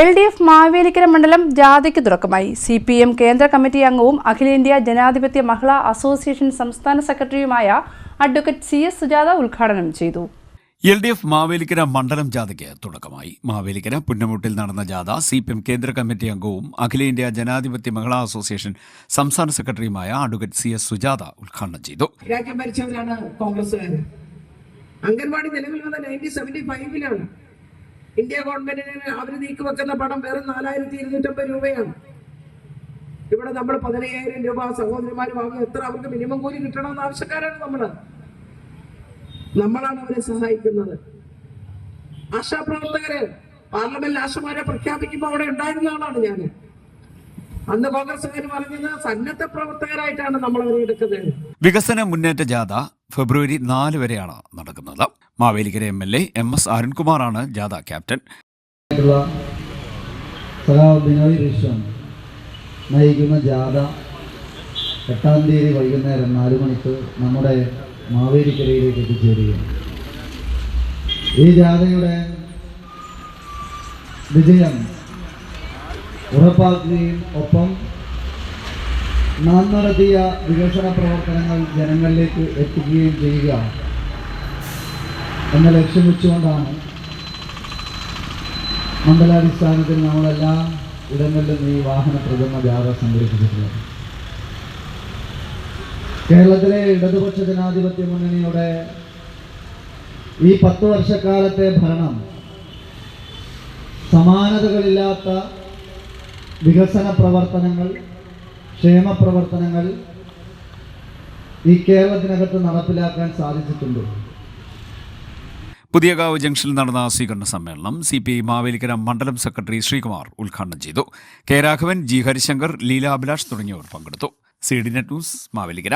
L D F Mavelikkara മണ്ഡലം ജാഥയ്ക്ക് തുടക്കമായി. സി പി എം കേന്ദ്ര കമ്മിറ്റി അംഗവും അഖിലേന്ത്യാ ജനാധിപത്യ മഹിളാ അസോസിയേഷൻ സംസ്ഥാന സെക്രട്ടറിയുമായ അഡ്വക്കേറ്റ് സി എസ് സുജാത ഉദ്ഘാടനം ചെയ്തു. എൽ ഡി എഫ് മാവേലിക്കര മണ്ഡലം ജാഥയ്ക്ക് തുടക്കമായി. മാവേലിക്കര പുന്നമുട്ടിൽ നടന്ന ജാഥ സി പി എം കേന്ദ്ര കമ്മിറ്റി അംഗവും അഖിലേന്ത്യാ ജനാധിപത്യ മഹിളാ അസോസിയേഷൻ സംസ്ഥാന സെക്രട്ടറിയുമായ അഡ്വക്കേറ്റ് സി എസ് സുജാത ഉദ്ഘാടനം ചെയ്തു. രാജ്യം ഭരിച്ചവരാണ് കോൺഗ്രസ്സുകാർ അംഗൻവാടി നിലവിൽ വന്ന നയന്റീൻ സെവന്റി ഫൈവിലാണ് ഇന്ത്യ ഗവൺമെന്റിന് അവർ നീക്കി വെക്കുന്ന പണം വെറും നാലായിരത്തി ഇരുന്നൂറ്റമ്പത് രൂപയാണ്. ഇവിടെ നമ്മൾ പതിനയ്യായിരം രൂപ സഹോദരിമാർ വാങ്ങും എത്ര അവർക്ക് മിനിമം കൂലി കിട്ടണമെന്ന് ആവശ്യക്കാരാണ് നമ്മൾ നമ്മളാണ് അവരെ സഹായിക്കുന്നത്. ആശാപ്രവർത്തകര് പാർലമെന്റിൽ ആശമാരെ പ്രഖ്യാപിക്കുമ്പോൾ അവിടെ ഉണ്ടായിരുന്ന ആളാണ് ഞാൻ അന്ന് കോൺഗ്രസ്സുകാർ പറഞ്ഞത് സന്നദ്ധ പ്രവർത്തകരായിട്ടാണ് നമ്മൾ അവരെ എടുക്കുന്നത്. വികസന മുന്നേറ്റ ജാഥ ഫെബ്രുവരി നാല് വരെയാണ് നടക്കുന്നത്. Mavelikkara M L A M S അരുൺകുമാറാണ് ജാഥ ക്യാപ്റ്റൻ. ബിനോയ് വിശ്വം നയിക്കുന്ന ജാഥ എട്ടാം തീയതി വൈകുന്നേരം നാല് മണിക്ക് നമ്മുടെ മാവേലിക്കരയിലേക്ക് എത്തിച്ചേരുകയാണ്. ഈ ജാഥയുടെ വിജയം ഉറപ്പാക്കുകയും ഒപ്പം നാം നടത്തിയ വികസന പ്രവർത്തനങ്ങൾ ജനങ്ങളിലേക്ക് എത്തിക്കുകയും ചെയ്യുക എന്ന ലക്ഷ്യം വെച്ചുകൊണ്ടാണ് മണ്ഡലാടിസ്ഥാനത്തിൽ നമ്മളെല്ലാ ഇടങ്ങളിലും ഈ വാഹന പ്രഥമ ജാഥ സംഘടിപ്പിച്ചിട്ടുള്ളത്. കേരളത്തിലെ ഇടതുപക്ഷ ജനാധിപത്യ മുന്നണിയുടെ ഈ പത്ത് വർഷക്കാലത്തെ ഭരണം സമാനതകളില്ലാത്ത വികസന പ്രവർത്തനങ്ങൾ ക്ഷേമ പ്രവർത്തനങ്ങൾ ഈ കേരളത്തിനകത്ത് നടപ്പിലാക്കാൻ സാധിച്ചിട്ടുണ്ട്. പുതിയകാവ് ജംഗ്ഷനിൽ നടന്ന സ്വീകരണ സമ്മേളനം സി പി ഐ മാവേലിക്കര മണ്ഡലം സെക്രട്ടറി ശ്രീകുമാർ ഉദ്ഘാടനം ചെയ്തു. കെ രാഘവൻ ജി ഹരിശങ്കർ ലീലാഭിലാഷ് തുടങ്ങിയവർ പങ്കെടുത്തു. C D net news Mavelikkara.